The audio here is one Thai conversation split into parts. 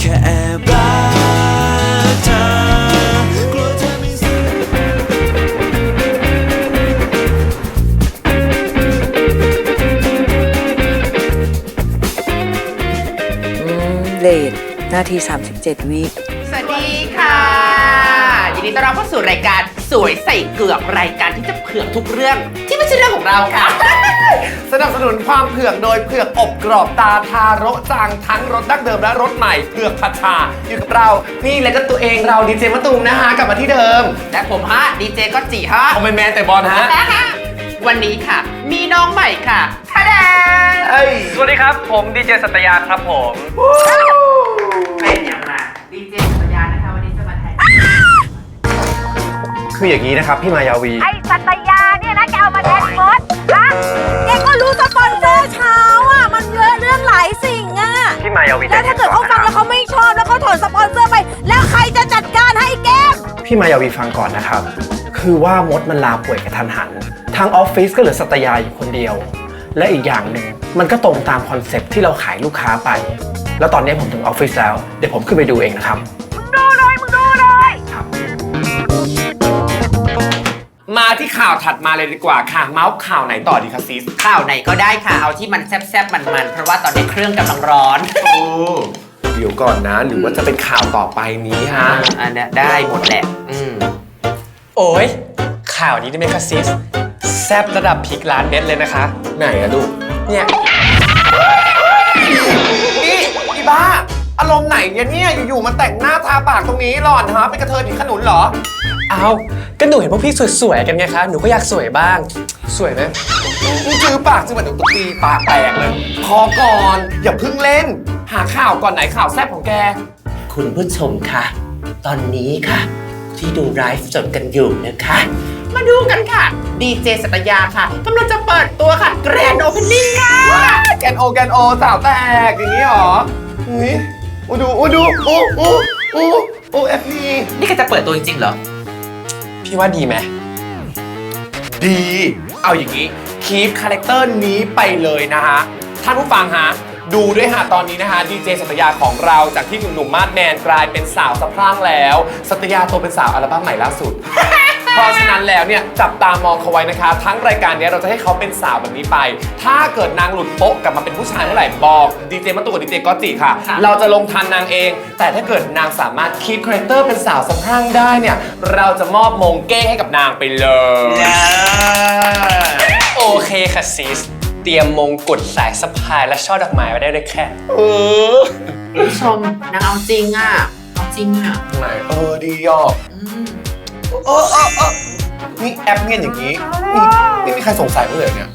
แค่แอบรักเธอกลัวเธอไม่สนอืมเลทนาที 37 วิ สวัสดีค่ะยินดีต้อนรับเข้าสู่รายการสวยใส่เกือกรายการที่จะเผือกทุกเรื่องที่ไม่ใช่เรื่องของเราค่ะ สนับสนุนความเผือกโดยเผือกอบกรอบตาทาโระจางทั้งรสดั้งเดิมและรสใหม่เผือกผัดชาอยู่กับเรานี่และก็ตัวเองเราดีเจมะตูมนะฮะกลับมาที่เดิมและผมฮะดีเจก็จีฮะเอาแมนแมนแต่บอลฮะวันนี้ค่ะ มีน้องใหม่ค่ะทาดาเอ้ยสวัสดีครับ ผมดีเจสัตยาครับผม เป็นอย่างไรดีเจสัญญานะคะวันนี้จะมาแทนคืออย่างนี้นะครับ พี่มายาวี ไอ้สัตยาเนี่ยนะจะเอา อะพี่มายาวีแล้วถ้าเกิดเขาฟังแล้วเขาไม่ชอบแล้วเขาถอนสปอนเซอร์ไป แล้วใครจะจัดการให้แกมพี่มายาวีฟังก่อนนะครับ คือว่ามดมันลาป่วยกระทันหัน ทางออฟฟิศก็เหลือสัตยาอยู่คนเดียว และอีกอย่างหนึ่งมันก็ตรงตามคอนเซ็ปต์ที่เราขายลูกค้าไป แล้วตอนนี้ผมถึงออฟฟิศแล้ว เดี๋ยวผมขึ้นไปดูเองนะครับ มาที่ข่าวถัดมาเลยดีกว่าค่ะ เมาส์ข่าวไหนต่อดีคะซิสข่าวไหนก็ได้ค่ะ เอาที่มันแซ่บๆมันๆ เพราะว่าตอนนี้เครื่องกำลังร้อน โอ้เดี๋ยวก่อนนะ หรือว่าจะเป็นข่าวต่อไปนี้ฮะ อันเนี้ยได้หมดแหละ อืม โอ้ยข่าวนี้ได้ไหมคะซิสแซบระดับพริกล้านเม็ดเลยนะคะ ไหนอะดูเนี่ย นี่อีบ้า อารมณ์ไหนเนี่ยเนี่ยอยู่ๆมาแต่งหน้าทาปากตรงนี้หล่อนฮะเป็นกระเทยผีขนุนเหรอ เอา ก็หนูเห็นพวกพี่สวยๆกันไงคะ หนูก็อยากสวยบ้าง สวยไหมนี่จื้อปากจื้อเหมือนตุ๊กตีปากแตกเลย พอก่อน อย่าเพิ่งเล่น หาข่าวก่อนไหนข่าวแซ่บของแก คุณผู้ชมคะตอนนี้ค่ะ ที่ดูไลฟ์สดกันอยู่นะคะ มาดูกันค่ะ ดีเจสัตยาค่ะกำลังจะเปิดตัวค่ะ แกรนด์โอเพนนิ่งค่ะ แกนโอแกนโอสาวแตกอย่างนี้เหรอเฮ้ยโอ้ดูโอ้ดูโอ้โอ้โอ้โอ้เอฟนีนี่ก็จะเปิดตัวจริงๆเหรอ พี่ว่าดีไหมดี เอาอย่างนี้ คีปคาแรคเตอร์นี้ไปเลยนะฮะ ท่านผู้ฟังฮะ ดูด้วยฮะ ตอนนี้นะฮะ ดีเจสัตยาของเราจากที่หนุ่มๆมาดแมนกลายเป็นสาวสะพรั่งแล้ว สัตยาโตเป็นสาวอัลบั้มใหม่ล่าสุด เพราะฉะนั้นแล้วเนี่ยจับตามองเขาไว้นะคะ ทั้งรายการเนี้ยเราจะให้เขาเป็นสาวแบบนี้ไป ถ้าเกิดนางหลุดโป๊ะกลับมาเป็นผู้ชายเมื่อไหร่บอกดีเจมาตุกับดีเจก็จิค่ะค่ะ เราจะลงทันนางเอง แต่ถ้าเกิดนางสามารถคีปคาแรคเตอร์เป็นสาวสะพรั่งได้เนี่ยเราจะมอบมงเก้ให้กับนางไปเลย โอเคค่ะซิสเตรียมมงกุฎสายสะพายและช่อดอกไม้ไว้ได้เลยแค่เออคุณผู้ชมนางเอาจริงอะเอาจริงอะ ไหนเออดีอะอืม เออเออเออนี่แอปเงียนอย่างนี้นี่ไม่มีใครสงสัยมั้างเลยเนี่ย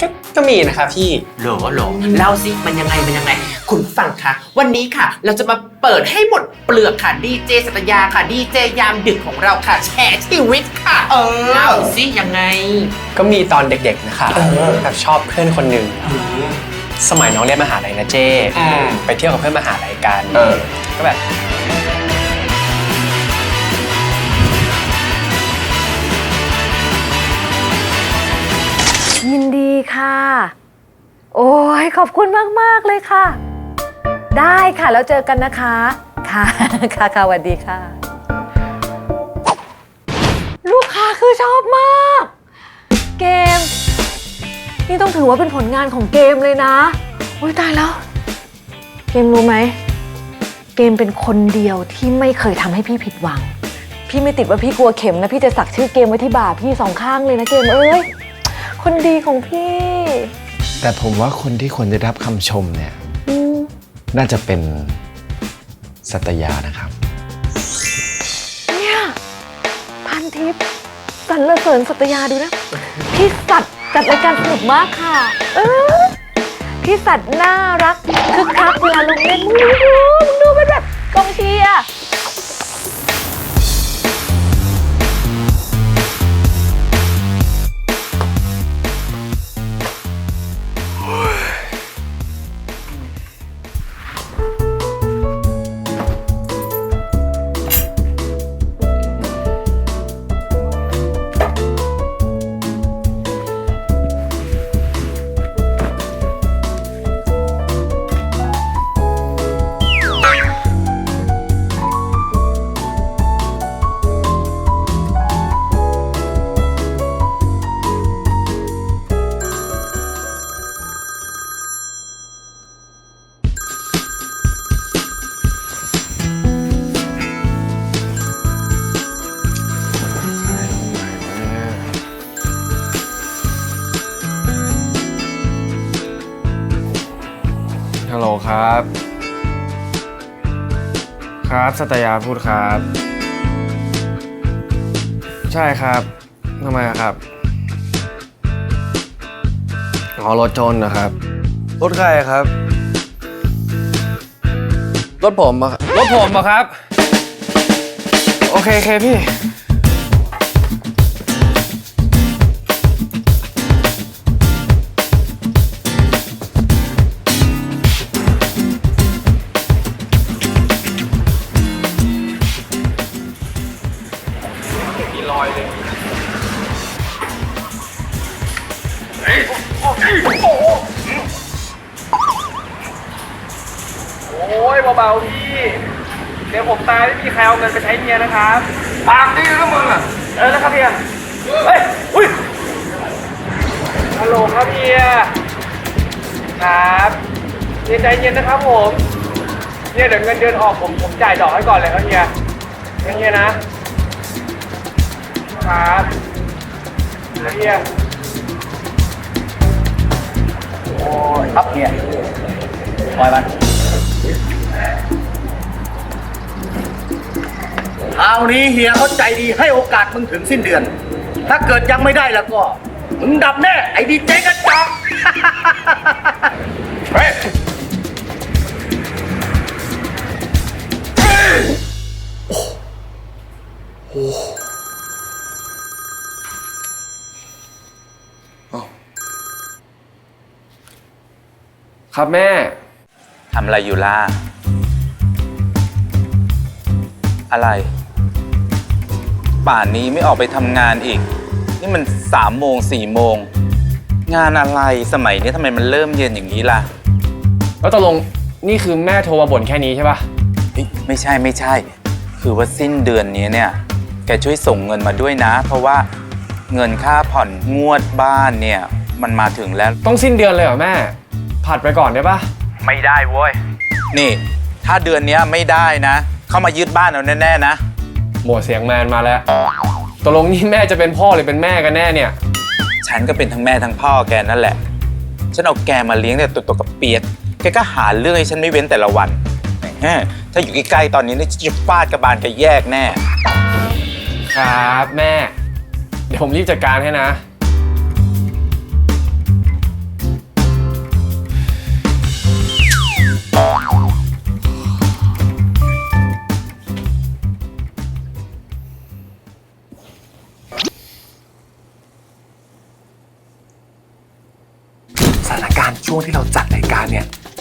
ก็ก็มีนะคะพี่โหลโหลเล่าสิมันยังไงมันยังไง คุณผู้ฟังคะวันนี้ค่ะ เราจะมาเปิดให้หมดเปลือกค่ะดีเจสัตยาค่ะดีเจยามดึกของเราค่ะ แชร์ชีวิตค่ะ เออเล่าสิยังไง ก็มีตอนเด็กๆนะคะเออแบบชอบเพื่อนคนหนึ่งสมัยน้องเรียนมหาลัยนะเจ้อืมไปเที่ยวกับเพื่อนมหาลัยกันเออก็แบบ ค่ะ โอ้ยขอบคุณมาก ๆ เลยค่ะ ได้ค่ะ แล้วเจอกันนะคะ ค่ะ ค่ะค่ะสวัสดีค่ะ ลูกค้าคือชอบมาก เกม นี่ต้องถือว่าเป็นผลงานของเกมเลยนะโอ้ยตายแล้ว เกมรู้ไหม เกมเป็นคนเดียวที่ไม่เคยทำให้พี่ผิดหวัง พี่ไม่ติดว่าพี่กลัวเข็มนะ พี่จะสักชื่อเกมไว้ที่บ่าพี่สองข้างเลยนะเกมเอ้ย คนดีของพี่ แต่ผมว่าคนที่ควรจะได้รับคำชมเนี่ยอืมน่าจะเป็นสัตยานะครับ เนี่ยพันทิพย์สรรเสริญสัตยาดูนะ พี่สัตว์จัดรายการสนุกมากค่ะ เออพี่สัตว์น่ารักคึกคักเวลาลงเล่นมึงดูมึงดูเป็นแบบกองเชียร์ ลโหลครับ ครับสัตยาพูดครับ ใช่ครับทำไมอะครับอ๋อรถชนนะครับรถใครครับรถผมอะรถผมอะครับ โอเคโอเคพี่าๆพี่เดี๋ยวผมตายไม่มีใครเอาเงินไปใช้เมียนะครับปากดีนะมึงอะเออแล้วครับเฮียเฮ้ยอุ้ยฮัลโหลครับเฮียครับเฮียใจเย็นนะครับผมเฮียเดี๋ยวเงินเดือนออกผมผมจ่ายดอกให้ก่อนเลยครับเฮียเฮียนะครับแล้วเฮียครับเนี่ยปล่อยมัน คราวนี้เฮียเขาใจดีให้โอกาสมึงถึงสิ้นเดือน ถ้าเกิดยังไม่ได้แล้วก็ มึงดับแน่ ไอ้ดีเจกระจอกเฮ้ยครับแม่ ทำอะไรอยู่ล่ะ อะไร ป่านนี้ไม่ออกไปทำงานอีก นี่มันสามโมงสี่โมง งานอะไรสมัยนี้ทำไมมันเริ่มเย็นอย่างนี้ล่ะแล้วตกลงนี่คือแม่โทรมาบ่นแค่นี้ใช่ปะเฮ้ยไม่ใช่ไม่ใช่ คือว่าสิ้นเดือนนี้เนี่ย แกช่วยส่งเงินมาด้วยนะ เพราะว่าเงินค่าผ่อนงวดบ้านเนี่ย มันมาถึงแล้ว ต้องสิ้นเดือนเลยเหรอแม่ ผัดไปก่อนได้ปะไม่ได้เว้ย นี่ ถ้าเดือนเนี้ยไม่ได้นะ เข้ามายึดบ้านเอาแน่ๆนะ หมวดเสียงแมนมาแล้วตกลงนี่แม่จะเป็นพ่อหรือเป็นแม่กันแน่เนี่ย ฉันก็เป็นทั้งแม่ทั้งพ่อแกนั่นแหละ ฉันเอาแกมาเลี้ยงแต่ตัวตัวกับเปียก แกก็หาเรื่องให้ฉันไม่เว้นแต่ละวันแหมถ้าอยู่ใกล้ๆตอนนี้นี่จะฟาดกระบาลแกแยกแน่ ครับแม่ เดี๋ยวผมรีบจัดการให้นะ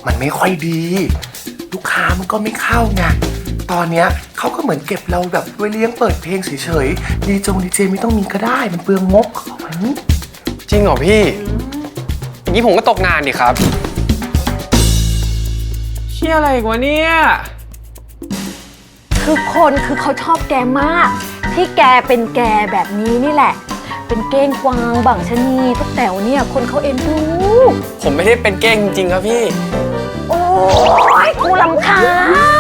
มันไม่ค่อยดี ลูกค้ามันก็ไม่เข้าไงตอนเนี้ยเขาก็เหมือนเก็บเราแบบไว้เลี้ยงเปิดเพลงเฉยๆดีจงดีเจไม่ต้องมีก็ได้มันเปลืองงบเขาบอกแบบนี้จริงเหรอพี่ อย่างนี้ผมก็ตกงานดิครับ เชี่ยอะไรอีกวะเนี่ย คือคนคือเขาชอบแกมาก ที่แกเป็นแกแบบนี้นี่แหละ เป็นเก้งกวางบังชะนีทุกแต๋วเนี่ยคนเขาเอ็นดู ผมไม่ได้เป็นเก้งจริงๆครับพี่โอ้ ยกูลำคาญ